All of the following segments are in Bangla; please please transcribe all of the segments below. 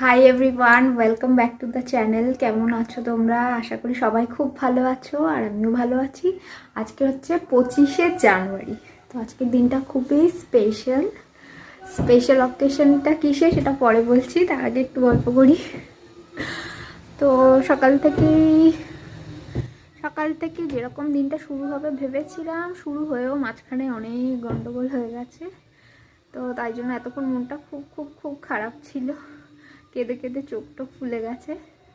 Hi everyone welcome back to the channel কেমন আছো তোমরা? আশা করি সবাই খুব ভালো আছো আর আমিও ভালো আছি। আজকে হচ্ছে পঁচিশে জানুয়ারি। তো আজকের দিনটা খুবই স্পেশাল স্পেশাল অকেশনটা কিসে সেটা পরে বলছি, তার আগে একটু গল্প করি। তো সকাল থেকেই, সকাল থেকে যেরকম দিনটা শুরু হবে ভেবেছিলাম, শুরু হয়েও মাঝখানে অনেক গন্ডগোল হয়ে গেছে। তো তাই জন্য এতক্ষণ মনটা খুব খুব খুব খারাপ ছিল। কেঁদে কেঁদে চোখ টোক ফুলে গেছে।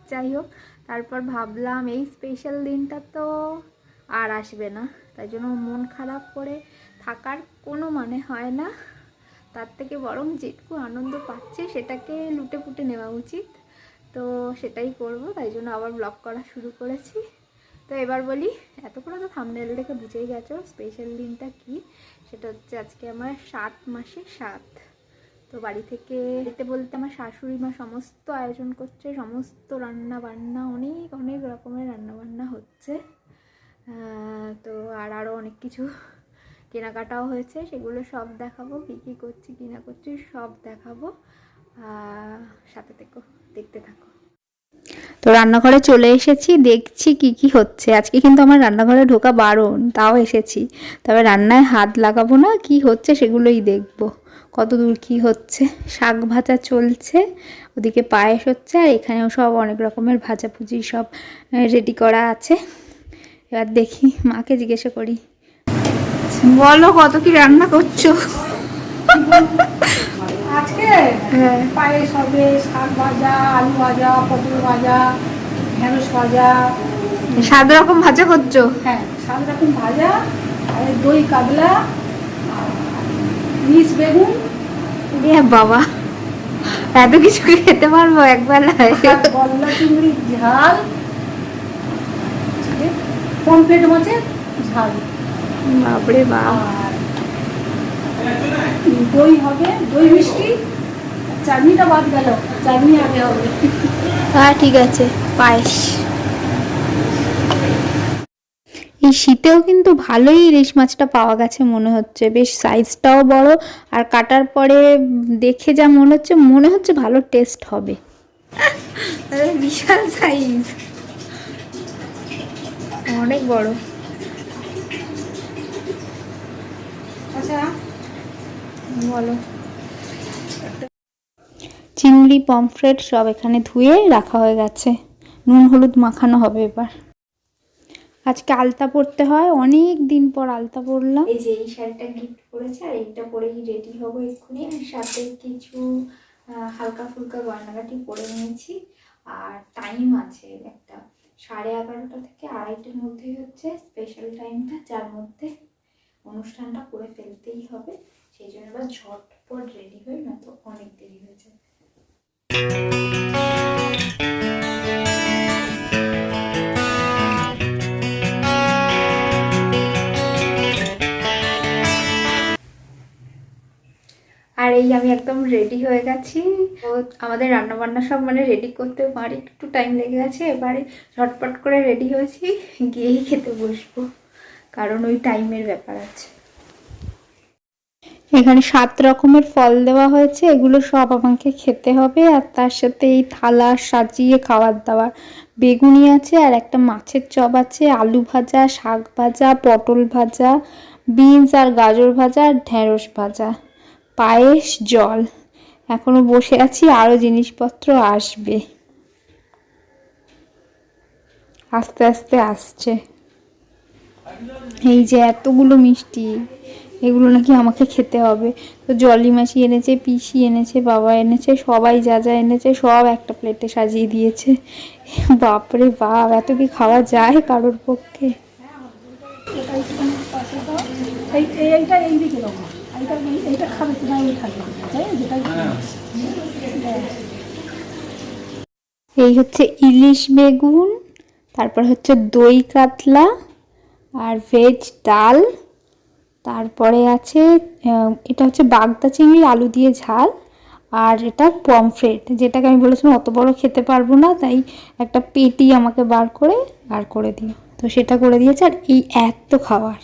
যাই হোক, তারপর ভাবলাম এই স্পেশাল দিনটা তো আর আসবে না। তাই জন্য মন খারাপ করে থাকার কোনো মানে হয় না। তার থেকে বরং যেটুকু আনন্দ পাচ্ছে সেটাকে লুটে পুটে নেওয়া উচিত। তো সেটাই করব, তাই জন্য আবার ব্লগ করা শুরু করেছি। তো এবার বলি, এতক্ষণ তো থামনেল দেখে বুঝেই গেছো স্পেশাল দিনটা কি? সেটা হচ্ছে আজকে আমার সাত মাসে সাত। তো বাড়ি থেকে যেতে বলতে আমার শাশুড়ি মা সমস্ত আয়োজন করছে, সমস্ত রান্না বান্না অনেক অনেক রকমের রান্না বান্না হচ্ছে তো আর আরও অনেক কিছু কেনাকাটাও হয়েছে, সেগুলো সব দেখাবো, কী কী করছি, কী না করছি, সব দেখাবো। সাথে থেকো, দেখতে থাকো। তো রান্নাঘরে চলে এসেছি, দেখছি কি কি হচ্ছে। আজকে কিন্তু আমার রান্নাঘরে ঢোকা বারণ, তাও এসেছি। তবে রান্নায় হাত লাগাবো না, কি হচ্ছে সেগুলোই দেখব। কত দূর কি হচ্ছে? শাক ভাজা চলছে ওদিকে পায়েস হচ্ছে আর এখানেও সব অনেক রকমের ভাজাভুজি সব রেডি করা আছে। এবার দেখি মাকে জিজ্ঞাসা করি। বলো কত কি রান্না করছ? আজকে হ্যাঁ। পায়েস হবে শাক ভাজা আলু ভাজা পটল ভাজা ঢেঁড়স ভাজা। সাত রকম ভাজা করছ? হ্যাঁ সাত রকম ভাজা আর দই আর মিস বেগুন। বাবা এত কিছু খেতে পারব একবেলায়? গলদা চিংড়ির ঝাল পমপ্লেট মাছের ঝাল। বাপরে বাপ। দই হবে দই মিষ্টি চাটনিটা বাদ গেল চাটনি আগে হবে। হ্যাঁ ঠিক আছে পায়েস এই শীতেও কিন্তু ভালোই ইলিশ মাছটা পাওয়া গেছে মনে হচ্ছে। বেশ সাইজটাও বড় আর কাটার পরে দেখে যা মনে হচ্ছে মনে হচ্ছে ভালো টেস্ট হবে। বিশাল সাইজ অনেক বড়। আচ্ছা বলো। চিংড়ি পমফ্রেট সব এখানে ধুয়ে রাখা হয়ে গেছে। নুন হলুদ মাখানো হবে এবার। আজকে আলতা পরতে হয়, অনেক দিন পর আলতা পরলাম। এই যে এই শাড়িটা গিফট করেছে, আর এইটা পরেই রেডি হব এক্ষুনি। আর সাথে কিছু হালকা ফুলকা গয়নাগাটি পরে নিয়েছি। আর টাইম আছে একটা। সাড়ে এগারোটা থেকে আড়াইটার মধ্যেই হচ্ছে স্পেশাল টাইমটা যার মধ্যে অনুষ্ঠানটা করে ফেলতেই হবে। সেই জন্য ঝটপট রেডি হই না তো অনেক দেরি হয়ে যাবে। এই আমি একদম রেডি হয়ে গেছি। তো আমাদের রান্না বান্না সব মানে রেডি করতে আমার একটু টাইম লেগে গেছে, এবারে ঝটপট করে রেডি হয়েছি, গিয়েই খেতে বসবো। কারণ ওই টাইমের ব্যাপার আছে। এখানে সাত রকমের ফল দেওয়া হয়েছে, এগুলো সব আমাকে খেতে হবে, আর তার সাথে এই থালা সাজিয়ে খাবার দাবার বেগুনি আছে, আর একটা মাছের চপ আছে, আলু ভাজা, শাক ভাজা, পটল ভাজা, বিনস আর গাজর ভাজা, আর ঢেঁড়স ভাজা। পায়েস, জল। এখনও বসে আছি, আরও জিনিসপত্র আসবে। আস্তে আস্তে আসছে। এই যে এতগুলো মিষ্টি, এগুলো নাকি আমাকে খেতে হবে। তো জলি মাসি এনেছে, পিসি এনেছে, বাবা এনেছে, সবাই যা যা এনেছে, সব একটা প্লেটে সাজিয়ে দিয়েছে। বাপরে বাপ, এত কি খাওয়া যায় কারোর পক্ষে? এইটা এই দিকে দেবো এইটা এই- খাবে কিনা এই থাকবে। তাই যেটা হ্যাঁ। এই হচ্ছে ইলিশ বেগুন তারপর হচ্ছে দই কাতলা আর ভেজ ডাল। তারপরে আছে এটা হচ্ছে বাগদা চিংড়ি আলু দিয়ে ঝাল। আর এটা পমফ্রেট যেটাকে আমি বলেছিলাম অত বড় খেতে পারব না তাই একটা পেটি আমাকে বার করে বার করে দিও। তো সেটা করে দিয়েছে আর এই এত খাবার।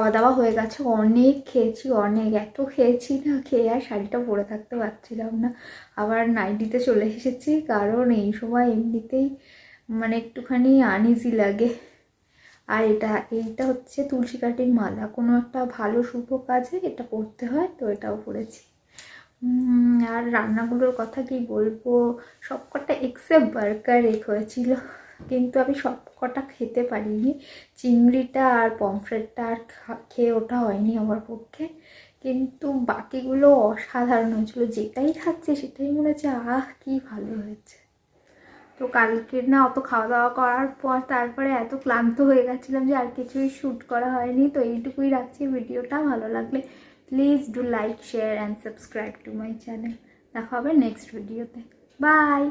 খাওয়া দাওয়া হয়ে গেছে, অনেক খেয়েছি, অনেক, এত খেয়েছি না, খেয়ে আর শাড়িটা পরে থাকতে পারছিলাম না। আবার নাইটিতে চলে এসেছি, কারণ এই সময় এমনিতেই মানে একটুখানি আনইজি লাগে। আর এটা, এইটা হচ্ছে তুলসী কাঠির মালা, কোনো একটা ভালো, শুভ কাজে এটা পরতে হয়, তো এটাও পরেছি। আর রান্নাগুলোর কথা কি বলব? সব কটা এক্সেপ্ট বার্গার এক হয়েছিল। কিন্তু আমি সব কটা খেতে পারিনি। চিংড়িটা আর পমফ্রেটটা আর খেয়ে ওঠা হয়নি আমার পক্ষে। কিন্তু বাকিগুলো অসাধারণ হয়েছিল। যেটাই খাচ্ছে সেটাই মনে হচ্ছে, আহ, কি ভালো হয়েছে। তো কালকে না অত খাওয়া দাওয়া করার পর তারপরে এত ক্লান্ত হয়ে গেছিলাম যে আর কিছুই শ্যুট করা হয়নি। তো এইটুকুই রাখছি ভিডিওটা। ভালো লাগলে please do like share and subscribe to my channel দেখা হবে নেক্সট ভিডিওতে বাই